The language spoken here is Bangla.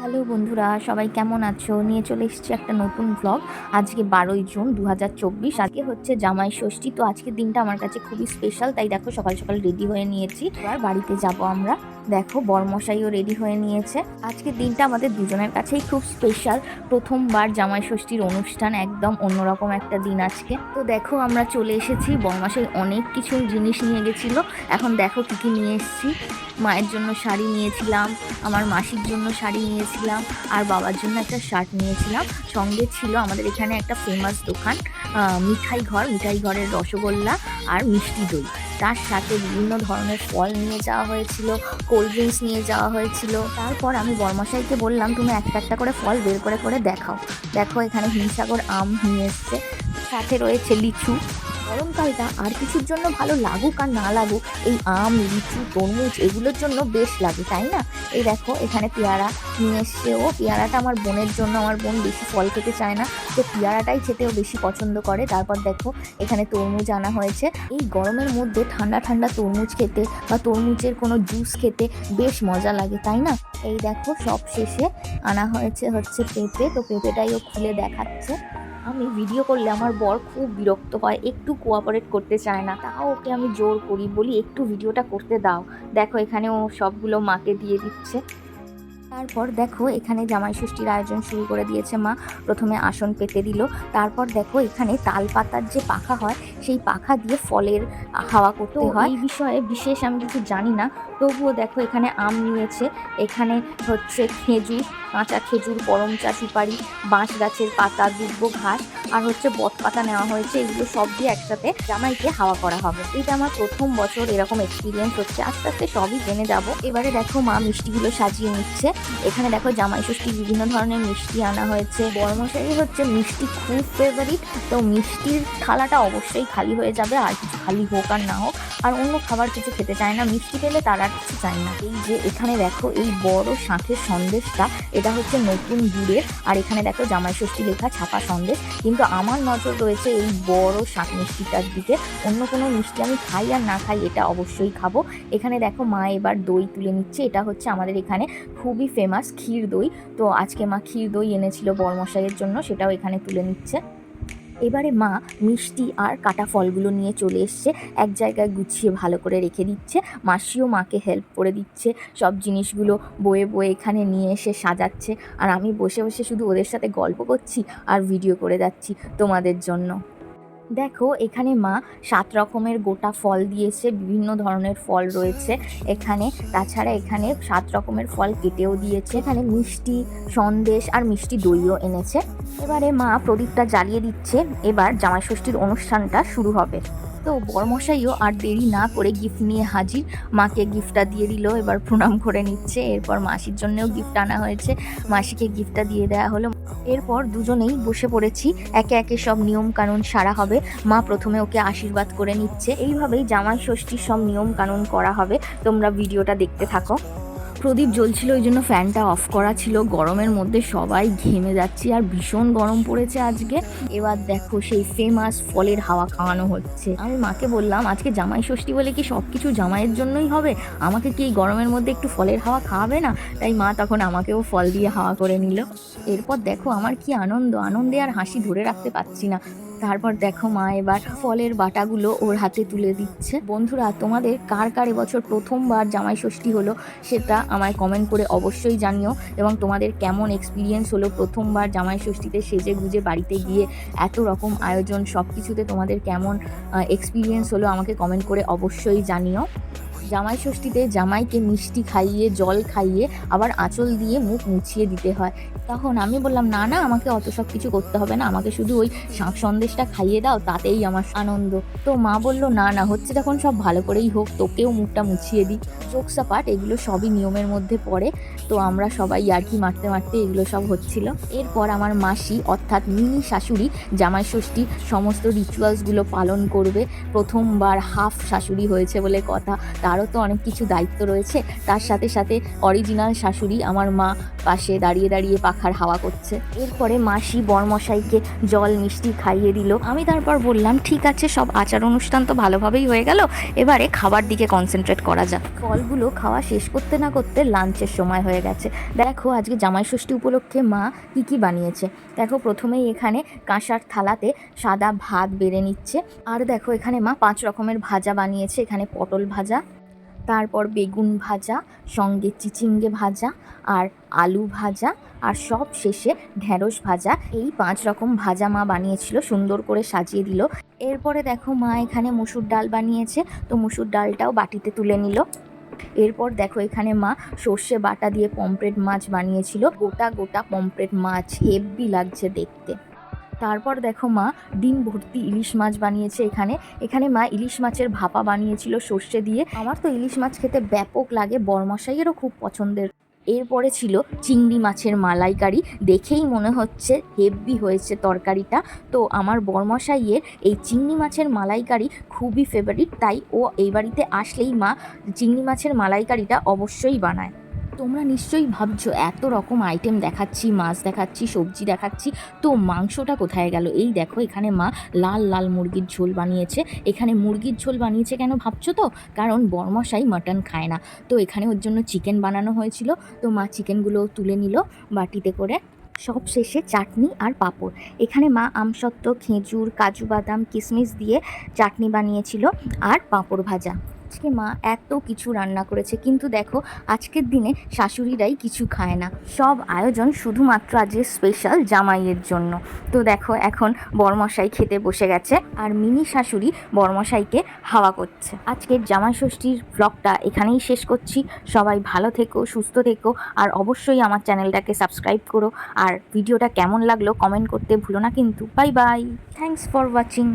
হ্যালো বন্ধুরা, সবাই কেমন আছো? নিয়ে চলে এসেছি একটা নতুন ব্লগ আজকে বারোই জুন দু হাজার চব্বিশ, আজকে হচ্ছে জামাই ষষ্ঠী। তো আজকের দিনটা আমার কাছে খুবই স্পেশাল তাই দেখো সকাল সকাল রেডি হয়ে নিয়েছি। আর বাড়িতে যাব আমরা। দেখো, বরমশাইও রেডি হয়ে নিয়েছে। আজকের দিনটা আমাদের দুজনের কাছেই খুব স্পেশাল প্রথমবার জামাই ষষ্ঠীর অনুষ্ঠান, একদম অন্যরকম একটা দিন আজকে। তো দেখো, আমরা চলে এসেছি। বরমশাই অনেক কিছু জিনিস নিয়ে গেছিল। এখন দেখো কী কী নিয়ে এসেছি। মায়ের জন্য শাড়ি নিয়েছিলাম, আমার মাসির জন্য শাড়ি নিয়েছিলাম, আর বাবার জন্য একটা শার্ট নিয়েছিলাম। সঙ্গে ছিল আমাদের এখানে একটা ফেমাস দোকান মিঠাই ঘর, মিঠাই ঘরের রসগোল্লা আর মিষ্টি দই। তার সাথে বিভিন্ন ধরনের ফল নিয়ে যাওয়া হয়েছিল কোল্ড ড্রিঙ্কস নিয়ে যাওয়া হয়েছিল। তারপর আমি বর্মশাইকে বললাম, তুমি একটা একটা করে ফল বের করে করে দেখাও। দেখো এখানে হিমসাগর আম নিয়ে এসছে। সাথে রয়েছে লিচু। গরমকালটা আর কিছুর জন্য ভালো লাগুক আর না লাগুক, এই আম, লিচু, তরমুজ এগুলোর জন্য বেশ লাগে, তাই না? এই দেখো, এখানে পেয়ারা নিয়ে এসছে ও। পেয়ারাটা আমার বোনের জন্য, আমার বোন বেশি ফল খেতে চায় না। তো পেয়ারাটাই খেতেও বেশি পছন্দ করে। তারপর দেখো, এখানে তরমুজ আনা হয়েছে। এই গরমের মধ্যে ঠান্ডা ঠান্ডা তরমুজ খেতে বা তরমুজের কোনো জুস খেতে বেশ মজা লাগে, তাই না? এই দেখো, সব শেষে আনা হয়েছে হচ্ছে পেঁপে। তো পেঁপেটাই ও খুলে দেখাচ্ছে। আমি ভিডিও করলে আমার বর খুব বিরক্ত হয়, একটু কোঅপারেট করতে চায় না। তাও ওকে আমি জোর করি, বলি, একটু ভিডিওটা করতে দাও। দেখো এখানে ও সবগুলো মাকে দিয়ে দিচ্ছে। তারপর দেখো এখানে জামাই ষষ্ঠীর আয়োজন শুরু করে দিয়েছে মা। প্রথমে আসন পেতে দিল। তারপর দেখো এখানে তাল পাতার যে পাখা হয় সেই পাখা দিয়ে ফলের হাওয়া করতে হয়। এই বিষয়ে বিশেষ আমি কিছু জানি না। তবুও দেখো এখানে আম নিয়েছে। এখানে হচ্ছে খেজুর কাঁচা খেজুর করমচা সুপারি বাঁশ গাছের পাতা দুব্ব ঘাস। আর হচ্ছে বট পাতা নেওয়া হয়েছে, এগুলো সব দিয়ে একসাথে জামাইকে হাওয়া করা হবে। এটা আমার প্রথম বছর এরকম এক্সপিরিয়েন্স হচ্ছে, আস্তে আস্তে সবই জেনে যাব। এবারে দেখো মা মিষ্টিগুলো সাজিয়ে নিচ্ছে। এখানে দেখো জামাই ষষ্ঠী বিভিন্ন ধরনের মিষ্টি আনা হয়েছে। বড়মশাই হচ্ছে মিষ্টি খুব ফেভারিট তো মিষ্টির থালাটা অবশ্যই খালি হয়ে যাবে, আর কিছু খালি হোক আর না হোক। আর অন্য খাবার কিছু খেতে চায় না, মিষ্টি পেলে তার কিছু চায় না। এই যে এখানে দেখো, এই বড় শাঁখের সন্দেশটা, এটা হচ্ছে নতুন গুড়ের, আর এখানে দেখো জামাই ষষ্ঠী লেখা ছাপা সন্দেশ। কিন্তু আমার নজর রয়েছে এই বড় শাঁখ মিষ্টিটার দিকে। অন্য কোনো মিষ্টি আমি খাই আর না খাই, এটা অবশ্যই খাব। এখানে দেখো মা এবার দই তুলে নিচ্ছে, এটা হচ্ছে আমাদের এখানে খুবই ফেমাস ক্ষীর দই। তো আজকে মা ক্ষীর দই এনেছিল বরমশাইয়ের জন্য, সেটাও এখানে তুলে নিচ্ছে। এবারে মা মিষ্টি আর কাটা ফলগুলো নিয়ে চলে এসছে। এক জায়গায় গুছিয়ে ভালো করে রেখে দিচ্ছে। মাসিও মাকে হেল্প করে দিচ্ছে। সব জিনিসগুলো বয়ে বয়ে এখানে নিয়ে এসে সাজাচ্ছে। আর আমি বসে বসে শুধু ওদের সাথে গল্প করছি আর ভিডিও করে যাচ্ছি তোমাদের জন্য। দেখো, এখানে মা সাত রকমের গোটা ফল দিয়েছে, বিভিন্ন ধরনের ফল রয়েছে। এখানে, তাছাড়া এখানে সাত রকমের ফল কেটেও দিয়েছে। এখানে মিষ্টি, সন্দেশ আর মিষ্টি দইও এনেছে। এবারে মা প্রদীপটা জ্বালিয়ে দিচ্ছে। এবার জামাইষষ্ঠীর অনুষ্ঠানটা শুরু হবে। তো বরমশাইও আর দেরি না করে গিফট নিয়ে হাজির। মাকে গিফটটা দিয়ে দিল, এবার প্রণাম করে নিচ্ছে। এরপর মাসির জন্যও গিফট আনা হয়েছে। মাসিকে গিফটটা দিয়ে দেওয়া হলো। এরপর দুজনেই বসে পড়েছি। একে একে সব নিয়ম কানুন সারা হবে। মা প্রথমে ওকে আশীর্বাদ করে নিচ্ছে। এইভাবেই জামাই ষষ্ঠীর সব নিয়ম কানুন করা হবে। তোমরা ভিডিওটা দেখতে থাকো। প্রদীপ জ্বলছিল, ওই জন্য ফ্যানটা অফ করা ছিল। গরমের মধ্যে সবাই ঘেমে যাচ্ছি আর ভীষণ গরম পড়েছে আজকে। এবার দেখো সেই ফেমাস ফলের হাওয়া খাওয়ানো হচ্ছে। আমি মাকে বললাম, আজকে জামাই ষষ্ঠী বলে কি সব কিছু জামাইয়ের জন্যই হবে? আমাকে কি গরমের মধ্যে একটু ফলের হাওয়া খাওয়াবে না? তাই মা তখন আমাকেও ফল দিয়ে হাওয়া করে নিল। এরপর দেখো আমার কি আনন্দ, আনন্দে আর হাসি ধরে রাখতে পারছি না। তারপর দেখো মা, এবার ফলের বাটাগুলো ওর হাতে তুলে দিচ্ছে। বন্ধুরা, তোমাদের কার কার এবছর প্রথমবার জামাই ষষ্ঠী হলো সেটা আমায় কমেন্ট করে অবশ্যই জানিও। এবং তোমাদের কেমন এক্সপিরিয়েন্স হলো প্রথমবার জামাই ষষ্ঠীতে সেজে গুজে বাড়িতে গিয়ে, এত রকম আয়োজন সব কিছুতে তোমাদের কেমন এক্সপিরিয়েন্স হলো আমাকে কমেন্ট করে অবশ্যই জানিও। জামাই ষষ্ঠীতে জামাইকে মিষ্টি খাইয়ে, জল খাইয়ে, আবার আঁচল দিয়ে মুখ মুছিয়ে দিতে হয়। তখন আমি বললাম, না না, আমাকে অত সব কিছু করতে হবে না। আমাকে শুধু ওই শাঁখ সন্দেশটা খাইয়ে দাও, তাতেই আমার আনন্দ। তো মা বলল, না না, হচ্ছে তখন সব ভালো করেই হোক, তোকেও মুখটা মুছিয়ে দিই। চোখসাপাট এগুলো সবই নিয়মের মধ্যে পড়ে। তো আমরা সবাই ইয়ার্কি মারতে মারতে এগুলো সব হচ্ছিল। এরপর আমার মাসি, অর্থাৎ মিনি শাশুড়ি জামাই ষষ্ঠী সমস্ত রিচুয়ালসগুলো পালন করবে। প্রথমবার হাফ শাশুড়ি হয়েছে বলে কথা, তার তারও তো অনেক কিছু দায়িত্ব রয়েছে। তার সাথে সাথে অরিজিনাল শাশুড়ি আমার মা পাশে দাঁড়িয়ে দাঁড়িয়ে পাখার হাওয়া করছে। এরপরে মাসি বরমশাইকে জল মিষ্টি খাইয়ে দিল। আমি তারপর বললাম, ঠিক আছে, সব আচার অনুষ্ঠান তো ভালোভাবেই হয়ে গেল। এবারে খাবার দিকে কনসেন্ট্রেট করা যাক। ফলগুলো খাওয়া শেষ করতে না করতে লাঞ্চের সময় হয়ে গেছে। দেখো, আজকে জামাই ষষ্ঠী উপলক্ষে মা কী কী বানিয়েছে। দেখো, প্রথমেই এখানে কাঁসার থালাতে সাদা ভাত বেড়ে নিচ্ছে। আর দেখো, এখানে মা পাঁচ রকমের ভাজা বানিয়েছে। এখানে পটল ভাজা তারপর বেগুন ভাজা, সঙ্গে চিচিঙ্গে ভাজা আর আলু ভাজা আর সব শেষে ঢ্যাঁড়স ভাজা। এই পাঁচ রকম ভাজা মা বানিয়েছিল, সুন্দর করে সাজিয়ে দিল। এরপরে দেখো মা এখানে মুসুর ডাল বানিয়েছে, তো মুসুর ডালটাও বাটিতে তুলে নিল। এরপর দেখো এখানে মা সর্ষে বাটা দিয়ে পমফ্রেট মাছ বানিয়েছিল। গোটা গোটা পমফ্রেট মাছ হেব্বি লাগছে দেখতে। তারপর দেখো মা ডিম ভর্তি ইলিশ মাছ বানিয়েছে এখানে। এখানে মা ইলিশ মাছের ভাপা বানিয়েছিল সর্ষে দিয়ে। আমার তো ইলিশ মাছ খেতে ব্যাপক লাগে, বরমশাইয়েরও খুব পছন্দের। এরপরে ছিল চিংড়ি মাছের মালাইকারি। দেখেই মনে হচ্ছে হেভি হয়েছে তরকারিটা। তো আমার বরমশাইয়ের এই চিংড়ি মাছের মালাইকারি খুবই ফেভারিট তাই ও এই বাড়িতে আসলেই মা চিংড়ি মাছের মালাইকারিটা অবশ্যই বানায়। তোমরা নিশ্চয়ই ভাবছ, এত রকম আইটেম দেখাচ্ছি, মাছ দেখাচ্ছি, সবজি দেখাচ্ছি, তো মাংসটা কোথায় গেল? এই দেখো, এখানে মা লাল লাল মুরগির ঝোল বানিয়েছে। এখানে মুরগির ঝোল বানিয়েছে কেন ভাবছ তো? কারণ বরমশাই মাটন খায় না। তো এখানে ওর জন্য চিকেন বানানো হয়েছিল। তো মা চিকেনগুলো তুলে নিল বাটিতে করে। সব শেষে চাটনি আর পাঁপড়। এখানে মা আমসত্ত্ব, খেজুর, কাজু বাদাম কিশমিশ দিয়ে চাটনি বানিয়েছিল আর পাঁপড় ভাজা। আজকে মা এত কিছু রান্না করেছে। কিন্তু দেখো, আজকের দিনে শাশুড়িরাই কিছু খায় না। সব আয়োজন শুধুমাত্র আজকে স্পেশাল জামাইয়ের জন্য। তো দেখো, এখন বরমশাই খেতে বসে গেছে আর মিনি শাশুড়ি বরমশাইকে হাওয়া করছে। আজকের জামাই ষষ্ঠীর ব্লগটা এখানেই শেষ করছি। সবাই ভালো থেকো, সুস্থ থেকো আর অবশ্যই আমার চ্যানেলটাকে সাবস্ক্রাইব করো। আর ভিডিওটা কেমন লাগল কমেন্ট করতে ভুলো না কিন্তু। Bye bye thanks for watching